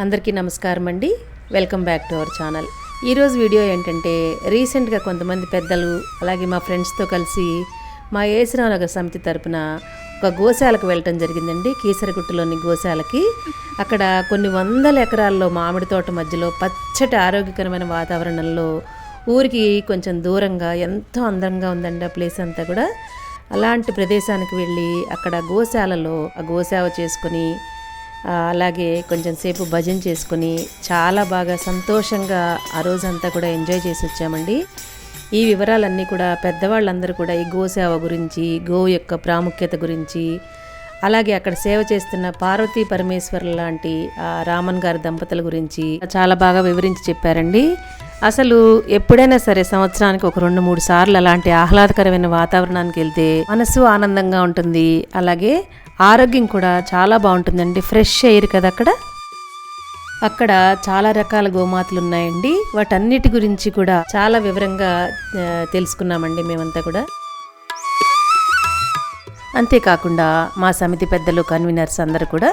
అందరికీ నమస్కారం అండి. Welcome back to our channel ఈరోజు వీడియో ఏంటంటే రీసెంట్గా కొంతమంది పెద్దలు అలాగే మా ఫ్రెండ్స్తో కలిసి మా ఏసరానగర్ సమితి తరపున ఒక గోశాలకు వెళ్ళటం జరిగిందండి కీసరగుట్టులోని గోశాలకి. అక్కడ కొన్ని వందల ఎకరాల్లో మామిడి తోట మధ్యలో పచ్చటి ఆరోగ్యకరమైన వాతావరణంలో ఊరికి కొంచెం దూరంగా ఎంతో అందంగా ఉందండి ఆ ప్లేస్ అంతా కూడా. అలాంటి ప్రదేశానికి వెళ్ళి అక్కడ గోశాలలో ఆ గోసేవ చేసుకొని అలాగే కొంచెం సేపు భజన చేసుకుని చాలా బాగా సంతోషంగా ఆ రోజంతా కూడా ఎంజాయ్ చేసి వచ్చామండి. ఈ వివరాలన్నీ కూడా పెద్దవాళ్ళందరూ కూడా ఈ గోసేవ గురించి గో యొక్క ప్రాముఖ్యత గురించి అలాగే అక్కడ సేవ చేస్తున్న పార్వతీ పరమేశ్వర్ లాంటి రామన్ గారి దంపతుల గురించి చాలా బాగా వివరించి చెప్పారండి. అసలు ఎప్పుడైనా సరే సంవత్సరానికి ఒక రెండు మూడు సార్లు అలాంటి ఆహ్లాదకరమైన వాతావరణానికి వెళ్తే మనసు ఆనందంగా ఉంటుంది. అలాగే ఆరోగ్యం కూడా చాలా బాగుంటుందండి. ఫ్రెష్ ఎయిర్ కదా అక్కడ? అక్కడ చాలా రకాల గోమాతలు ఉన్నాయండి. వాటన్నిటి గురించి కూడా చాలా వివరంగా తెలుసుకున్నామండి మేమంతా కూడా. అంతేకాకుండా మా సమితి పెద్దలు కన్వీనర్స్ అందరూ కూడా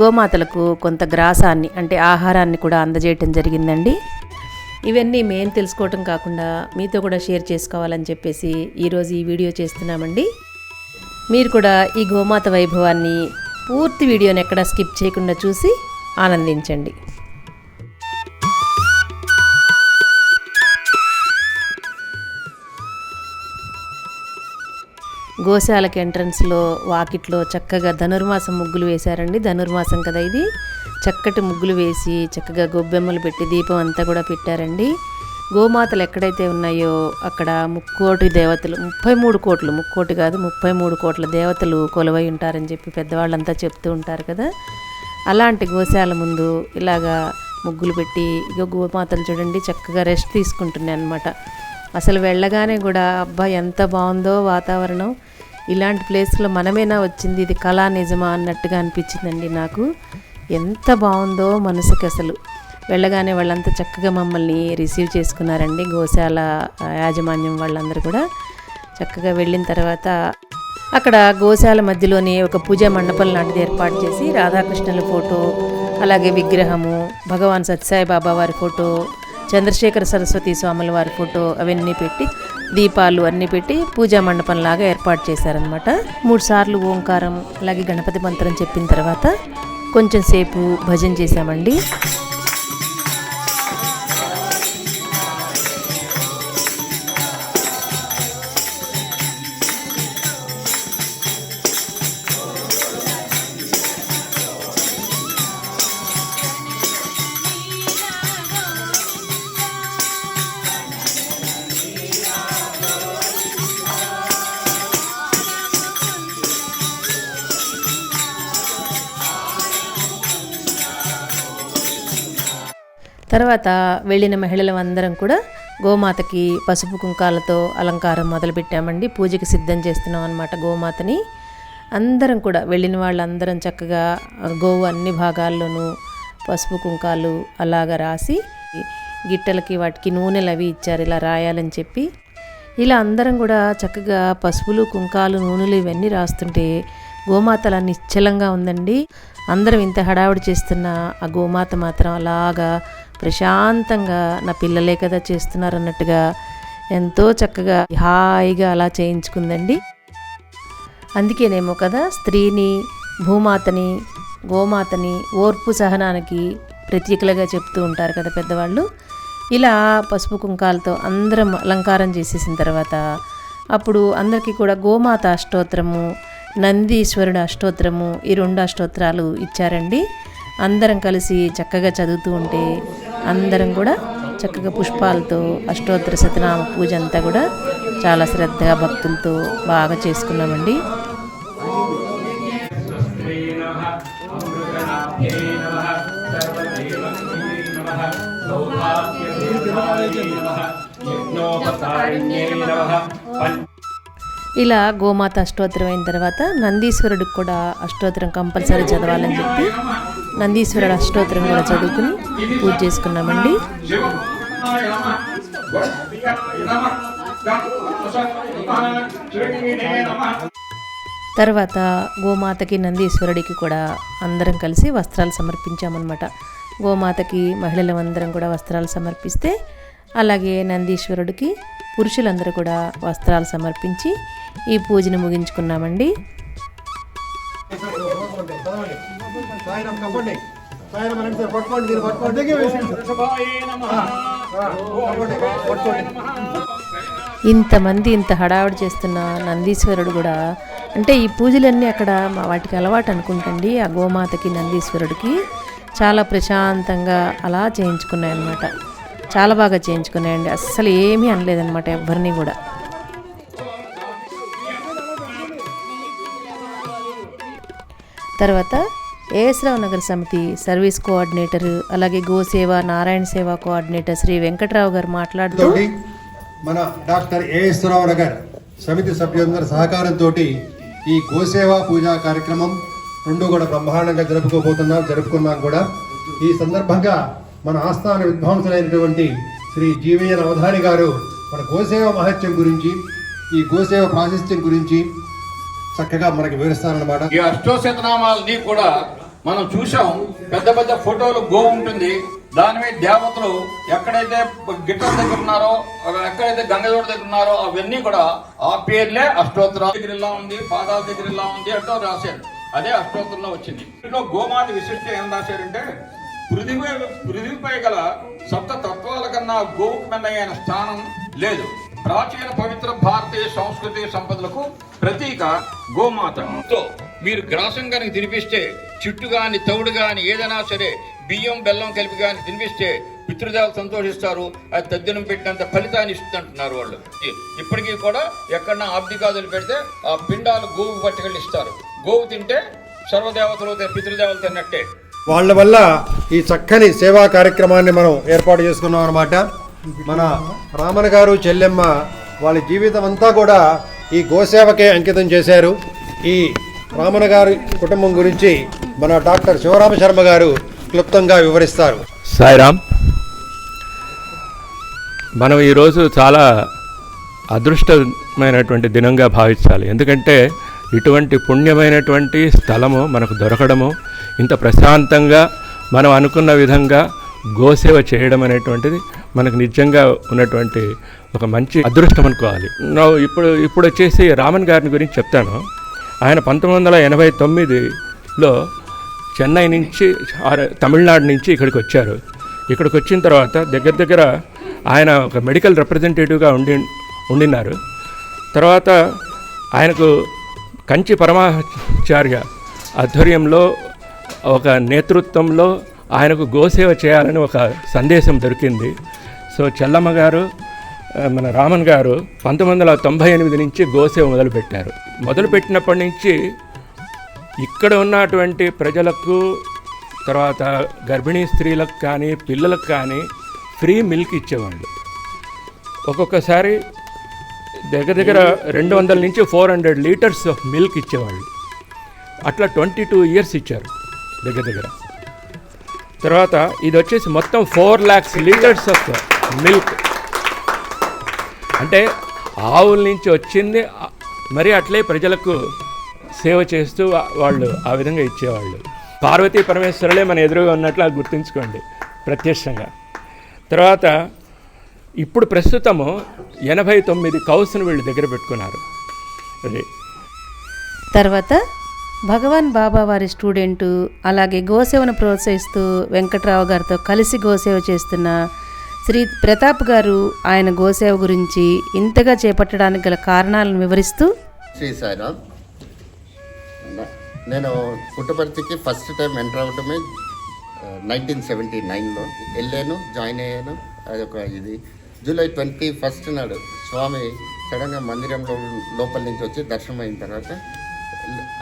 గోమాతలకు కొంత గ్రాసాన్ని అంటే ఆహారాన్ని కూడా అందజేయటం జరిగిందండి. ఇవన్నీ మేము తెలుసుకోవటం కాకుండా మీతో కూడా షేర్ చేసుకోవాలని చెప్పేసి ఈరోజు ఈ వీడియో చేస్తున్నామండి. మీరు కూడా ఈ గోమాత వైభవాన్ని పూర్తి వీడియోని ఎక్కడ స్కిప్ చేయకుండా చూసి ఆనందించండి. గోశాలకి ఎంట్రన్స్లో వాకిట్లో చక్కగా ధనుర్మాసం ముగ్గులు వేశారండి. ధనుర్మాసం కదా ఇది. చక్కటి ముగ్గులు వేసి చక్కగా గొబ్బెమ్మలు పెట్టి దీపం అంతా కూడా పెట్టారండి. గోమాతలు ఎక్కడైతే ఉన్నాయో అక్కడ ముక్కోటి దేవతలు ముప్పై మూడు కోట్లు ముక్కోటి కాదు ముప్పై మూడు కోట్ల దేవతలు కొలువై ఉంటారని చెప్పి పెద్దవాళ్ళంతా చెప్తూ ఉంటారు కదా. అలాంటి గోశాల ముందు ఇలాగా ముగ్గులు పెట్టి ఇక గోమాతలు చూడండి చక్కగా రెస్ట్ తీసుకుంటున్నాయి అనమాట అసలు వెళ్ళగానే కూడా అబ్బా ఎంత బాగుందో వాతావరణం. ఇలాంటి ప్లేస్లో మనమేనా వచ్చింది ఇది కళా నిజమా అన్నట్టుగా అనిపించిందండి నాకు. ఎంత బాగుందో మనసుకి అసలు. వెళ్ళగానే వాళ్ళంతా చక్కగా మమ్మల్ని రిసీవ్ చేసుకున్నారండి. గోశాల యాజమాన్యం వాళ్ళందరూ కూడా చక్కగా వెళ్ళిన తర్వాత అక్కడ గోశాల మధ్యలోనే ఒక పూజా మండపం లాంటిది ఏర్పాటు చేసి రాధాకృష్ణుల ఫోటో అలాగే విగ్రహము భగవాన్ సత్యసాయి బాబా వారి ఫోటో చంద్రశేఖర సరస్వతి స్వాముల వారి ఫోటో అవన్నీ పెట్టి దీపాలు అన్నీ పెట్టి పూజా మండపం లాగా ఏర్పాటు చేశారనమాట మూడు సార్లు ఓంకారం అలాగే గణపతి మంత్రం చెప్పిన తర్వాత కొంచెం సేపు భజన చేశామండి. తర్వాత వెళ్ళిన మహిళలు అందరం కూడా గోమాతకి పసుపు కుంకాలతో అలంకారం మొదలుపెట్టామండి. పూజకి సిద్ధం చేస్తున్నాం అనమాట గోమాతని. అందరం కూడా వెళ్ళిన వాళ్ళందరం చక్కగా గోవు అన్ని భాగాల్లోనూ పసుపు కుంకాలు అలాగా రాసి గిట్టలకి వాటికి నూనెలు అవి ఇచ్చారు ఇలా రాయాలని చెప్పి. ఇలా అందరం కూడా చక్కగా పసుపులు కుంకాలు నూనెలు ఇవన్నీ రాస్తుంటే గోమాత అలా నిశ్చలంగా ఉందండి. అందరం ఇంత హడావుడి చేస్తున్న ఆ గోమాత మాత్రం అలాగా ప్రశాంతంగా నా పిల్లలే కదా చేస్తున్నారు అన్నట్టుగా ఎంతో చక్కగా హాయిగా అలా చేయించుకుందండి. అందుకేనేమో కదా స్త్రీని భూమాతని గోమాతని ఓర్పు సహనానికి ప్రతీకలుగా చెప్తూ ఉంటారు కదా పెద్దవాళ్ళు. ఇలా పసుపు కుంకాలతో అందరం అలంకారం చేసేసిన తర్వాత అప్పుడు అందరికీ కూడా గోమాత అష్టోత్తరము నందీశ్వరుడు అష్టోత్తరము ఈ రెండు అష్టోత్తరాలు ఇచ్చారండి. అందరం కలిసి చక్కగా చదువుతూ ఉంటే అందరం కూడా చక్కగా పుష్పాలతో అష్టోత్తర సతనామ పూజ అంతా కూడా చాలా శ్రద్ధగా భక్తులతో బాగా చేసుకున్నామండి. ఇలా గోమాత అష్టోత్తరం అయిన తర్వాత నందీశ్వరుడికి కూడా అష్టోత్తరం కంపల్సరీ చదవాలని చెప్పి నందీశ్వరుడు అష్టోత్తరం కూడా చదువుకుని పూజ చేసుకున్నామండి. తర్వాత గోమాతకి నందీశ్వరుడికి కూడా అందరం కలిసి వస్త్రాలు సమర్పించామన్నమాట. గోమాతకి మహిళలందరం కూడా వస్త్రాలు సమర్పిస్తే అలాగే నందీశ్వరుడికి పురుషులందరూ కూడా వస్త్రాలు సమర్పించి ఈ పూజను ముగించుకున్నామండి. ఇంతమంది ఇంత హడావిడి చేస్తున్న నందీశ్వరుడు కూడా అంటే ఈ పూజలన్నీ అక్కడ మా వాటికి అలవాటు అనుకుంటండి ఆ గోమాతకి నందీశ్వరుడికి చాలా ప్రశాంతంగా అలా చేయించుకున్నాయన్నమాట. చాలా బాగా చేయించుకున్నాయండి. అస్సలు ఏమీ అనలేదన్నమాట ఎవరిని కూడా. తర్వాత ఏఎస్రావు నగర్ సమితి సర్వీస్ కోఆర్డినేటర్ అలాగే గోసేవ నారాయణ సేవ కోఆర్డినేటర్ శ్రీ వెంకట్రావు గారు మాట్లాడుతూ మన డాక్టర్ ఏఎస్రావు నగర్ సమితి సభ్యులందరి సహకారంతో ఈ గోసేవా పూజా కార్యక్రమం రెండు కూడా బ్రహ్మాండంగా జరుపుకోబోతున్నాం జరుపుకున్నాం కూడా. ఈ సందర్భంగా మన ఆస్థాన విద్వాంసులైనటువంటి శ్రీ జీవయ్య అవధాని గారు మన గోసేవ మహత్యం గురించి ఈ గోసేవ ప్రాశస్త్యం గురించి చక్కగా మనకి వివరిస్తారన్నమాట. ఈ అష్టోశతనామాలని కూడా మనం చూసాం పెద్ద పెద్ద ఫోటోలు గో ఉంటుంది. దాని మీద దేవతలు ఎక్కడైతే గిట్టల దగ్గర ఉన్నారో ఎక్కడైతే గంగజోడ దగ్గర ఉన్నారో అవన్నీ కూడా ఆ పేర్లే అష్టోత్తర దగ్గర ఇలా ఉంది పాదాల దగ్గర ఇలా ఉంది అంటూ రాశారు. అదే అష్టోత్తరంలో వచ్చింది. ఇంట్లో గోమాత విశిష్ట ఏం రాశారంటే పృథివీ పృథివీపై గల సప్త తత్వాల కన్నా గోవుకు మెన్నైన స్థానం లేదు. ప్రాచీన పవిత్ర భారతీయ సంస్కృతి సంపదలకు ప్రతీక గోమాత. మీరు గ్రాసం కనుక తినిపిస్తే చిట్టు గాని తౌడు గాని ఏదైనా సరే బియ్యం బెల్లం కలిపి గాని తినిపిస్తే పితృదేవతలు సంతోషిస్తారు. అది తద్దినం పెట్టినంత ఫలితాన్ని ఇస్తుందంటున్నారు వాళ్ళు. ఇప్పటికీ కూడా ఎక్కడన్నా ఆబ్దికాదులు పెడితే ఆ పిండాలు గోవు పట్టుకెళ్ళి ఇస్తారు. గోవు తింటే సర్వదేవతలు పితృదేవతలు తిన్నట్టే. వాళ్ళ వల్ల ఈ చక్కని సేవా కార్యక్రమాన్ని మనం ఏర్పాటు చేసుకున్నాం అనమాట మన రామన్ గారు చెల్లెమ్మ వాళ్ళ జీవితం అంతా కూడా ఈ గోసేవకే అంకితం చేశారు. ఈ రామన్ గారి కుటుంబం గురించి మన డాక్టర్ శివరామ శర్మ గారు క్లుప్తంగా వివరిస్తారు. సాయిరామ్ మనం ఈరోజు చాలా అదృష్టమైనటువంటి దినంగా భావించాలి. ఎందుకంటే ఇటువంటి పుణ్యమైనటువంటి స్థలము మనకు దొరకడము ఇంత ప్రశాంతంగా మనం అనుకున్న విధంగా గోసేవ చేయడం అనేటువంటిది మనకు నిజంగా ఉన్నటువంటి ఒక మంచి అదృష్టం అనుకోవాలి. ఇప్పుడు ఇప్పుడు వచ్చేసి రామన్ గారిని గురించి చెప్తాను. ఆయన పంతొమ్మిది వందల ఎనభై తొమ్మిదిలో చెన్నై నుంచి తమిళనాడు నుంచి ఇక్కడికి వచ్చారు. ఇక్కడికి వచ్చిన తర్వాత దగ్గర దగ్గర ఆయన ఒక మెడికల్ రిప్రజెంటేటివ్గా ఉండి ఉండినారు. తర్వాత ఆయనకు కంచి పరమాచార్య ఆధ్వర్యంలో ఒక నేతృత్వంలో ఆయనకు గోసేవ చేయాలని ఒక సందేశం దొరికింది. సో చెల్లమ్మ గారు మన రామన్ గారు పంతొమ్మిది వందల తొంభై ఎనిమిది నుంచి గోసేవ మొదలుపెట్టారు. మొదలుపెట్టినప్పటి నుంచి ఇక్కడ ఉన్నటువంటి ప్రజలకు తర్వాత గర్భిణీ స్త్రీలకు కానీ పిల్లలకు కానీ ఫ్రీ మిల్క్ ఇచ్చేవాళ్ళు. ఒక్కొక్కసారి దగ్గర దగ్గర రెండు వందల నుంచి four hundred litres of milk ఇచ్చేవాళ్ళు. అట్లా ట్వంటీ టూ ఇయర్స్ ఇచ్చారు దగ్గర దగ్గర. తర్వాత ఇది వచ్చేసి మొత్తం four lakhs litres of milk. అంటే ఆవుల నుంచి వచ్చింది మరి అట్లే ప్రజలకు సేవ చేస్తూ వాళ్ళు ఆ విధంగా ఇచ్చేవాళ్ళు. పార్వతీ పరమేశ్వరులే మన ఎదురుగా ఉన్నట్లు అది గుర్తుంచుకోండి ప్రత్యక్షంగా. తర్వాత ఇప్పుడు ప్రస్తుతము ఎనభై తొమ్మిది కౌసును వీళ్ళు దగ్గర పెట్టుకున్నారు. అది తర్వాత భగవాన్ బాబా వారి స్టూడెంటు అలాగే గోసేవను ప్రోత్సహిస్తూ వెంకట్రావు గారితో కలిసి గోసేవ చేస్తున్న శ్రీ ప్రతాప్ గారు ఆయన గోసేవ గురించి ఇంతగా చేపట్టడానికి గల కారణాలను వివరిస్తూ శ్రీ సాయిరామ్ నేను పుట్టపర్తికి ఫస్ట్ టైం ఎంటర్ అవటమే నైన్టీన్ సెవెంటీ నైన్లో వెళ్ళాను జాయిన్ అయ్యాను. అది ఒక ఇది. జూలై ట్వంటీ ఫస్ట్ నాడు స్వామి సడన్గా మందిరంలో లోపల నుంచి వచ్చి దర్శనం అయిన తర్వాత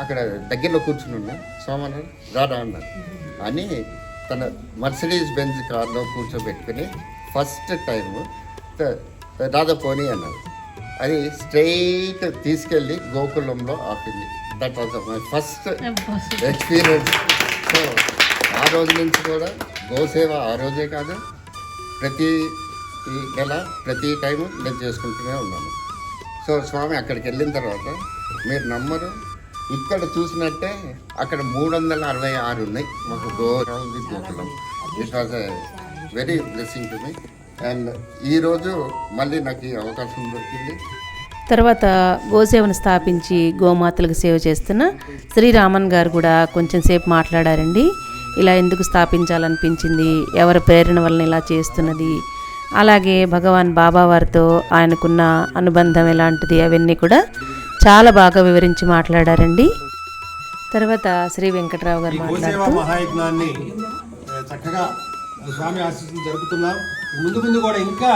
అక్కడ దగ్గరలో కూర్చుని ఉన్నా. స్వామి అన్నారు రారా అన్నారు. అని తన మర్సిడీస్ బెంజ్ కార్లో కూర్చోబెట్టుకుని ఫస్ట్ టైం రాధా పోనీ అన్నారు అది స్ట్రైట్ తీసుకెళ్ళి గోకులంలో ఆపింది. That was my first experience so ఆ రోజు నుంచి కూడా గోసేవ ఆ రోజే కాదు ప్రతి నెల ప్రతి టైము నేను చేసుకుంటూనే ఉన్నాను. సో స్వామి అక్కడికి వెళ్ళిన తర్వాత మీరు నమ్మరు ఇక్కడ చూసినట్టే అక్కడ మూడు వందల అరవై ఆరు ఉన్నాయి. మాకు గోరా ఉంది Gokulam it was very blessing to me. And ఈరోజు మళ్ళీ నాకు ఈ అవకాశం దొరికింది. తర్వాత గోసేవను స్థాపించి గోమాతలకు సేవ చేస్తున్న శ్రీరామన్ గారు కూడా కొంచెం సేపు మాట్లాడారండి. ఇలా ఎందుకు స్థాపించాలనిపించింది? ఎవరి ప్రేరణ వలన ఇలా చేస్తున్నది? అలాగే భగవాన్ బాబా వారితో ఆయనకున్న అనుబంధం ఎలాంటిది? అవన్నీ కూడా చాలా బాగా వివరించి మాట్లాడారండి. తర్వాత శ్రీ వెంకట్రావు గారు చక్కగా స్వామి ఆశీస్సులు జరుపుతున్నాం ముందు ముందు కూడా ఇంకా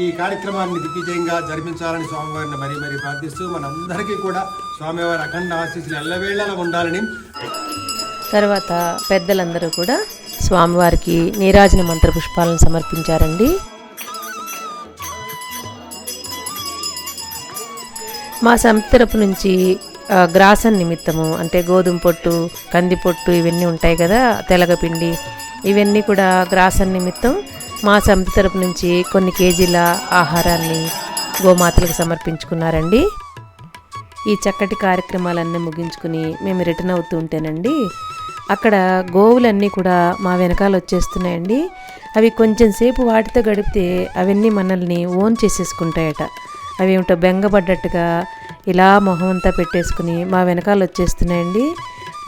ఈ కార్యక్రమాన్ని దిగ్విజయంగా జరిపించాలని స్వామివారిని మరీ మరీ ప్రార్థిస్తూ మనందరికీ కూడా స్వామివారి అఖండ ఆశీస్సులు ఎల్లవేళలా ఉండాలని. తర్వాత పెద్దలందరూ కూడా స్వామివారికి నీరాజన మంత్ర పుష్పాలను సమర్పించారండి. మా సంతరపు నుంచి గ్రాసం నిమిత్తము అంటే గోధుమ పొట్టు కంది పొట్టు ఇవన్నీ ఉంటాయి కదా తెలగపిండి ఇవన్నీ కూడా గ్రాసం నిమిత్తం మా సమితి తరపు నుంచి కొన్ని కేజీల ఆహారాన్ని గోమాతలకు సమర్పించుకున్నారండి. ఈ చక్కటి కార్యక్రమాలన్నీ ముగించుకుని మేము రిటర్న్ అవుతూ ఉంటేనండి అక్కడ గోవులన్నీ కూడా మా వెనకాల వచ్చేస్తున్నాయండి. అవి కొంచెం సేపు వాటితో గడిపితే అవన్నీ మనల్ని ఓన్ చేసేసుకుంటాయట. అవి ఏమిటో బెంగపడ్డట్టుగా ఇలా మొహం అంతా పెట్టేసుకుని మా వెనకాల వచ్చేస్తున్నాయండి.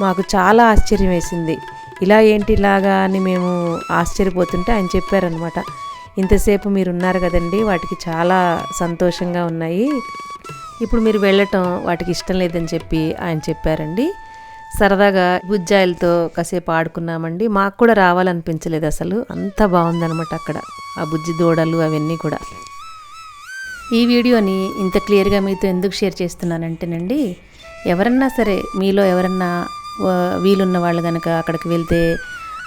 మాకు చాలా ఆశ్చర్యం వేసింది. ఇలా ఏంటి ఇలాగా అని మేము ఆశ్చర్యపోతుంటే ఆయన చెప్పారనమాట ఇంతసేపు మీరు ఉన్నారు కదండి వాటికి చాలా సంతోషంగా ఉన్నాయి. ఇప్పుడు మీరు వెళ్ళటం వాటికి ఇష్టం లేదని చెప్పి ఆయన చెప్పారండి. సరదాగా బుజ్జాయిలతో కాసేపు ఆడుకున్నామండి. మాకు కూడా రావాలనిపించలేదు అసలు. అంత బాగుందనమాట అక్కడ ఆ బుజ్జి దూడలు అవన్నీ కూడా. ఈ వీడియోని ఇంత క్లియర్గా మీతో ఎందుకు షేర్ చేస్తున్నానంటేనండి ఎవరన్నా సరే మీలో ఎవరన్నా వీలున్న వాళ్ళు కనుక అక్కడికి వెళ్తే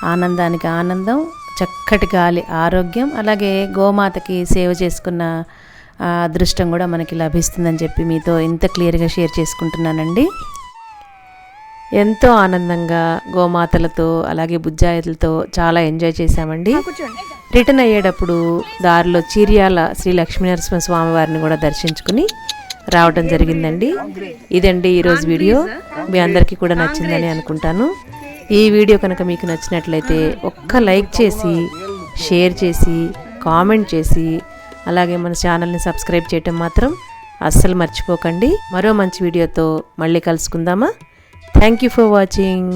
ఆనందానికి ఆనందం చక్కటి గాలి ఆరోగ్యం అలాగే గోమాతకి సేవ చేసుకున్న అదృష్టం కూడా మనకి లభిస్తుందని చెప్పి మీతో ఇంత క్లియర్గా షేర్ చేసుకుంటున్నానండి. ఎంతో ఆనందంగా గోమాతలతో అలాగే బుజ్జాయిలతో చాలా ఎంజాయ్ చేశామండి. రిటర్న్ అయ్యేటప్పుడు దారిలో చీర్యాల శ్రీ లక్ష్మీనరసింహ స్వామి వారిని కూడా దర్శించుకుని రావడం జరిగిందండి. ఇదండి ఈరోజు వీడియో. మీ అందరికీ కూడా నచ్చిందని అనుకుంటాను. ఈ వీడియో కనుక మీకు నచ్చినట్లయితే ఒక్క లైక్ చేసి షేర్ చేసి కామెంట్ చేసి అలాగే మన ఛానల్ని సబ్స్క్రైబ్ చేయటం మాత్రం అస్సలు మర్చిపోకండి. మరో మంచి వీడియోతో మళ్ళీ కలుసుకుందామా? Thank you for watching.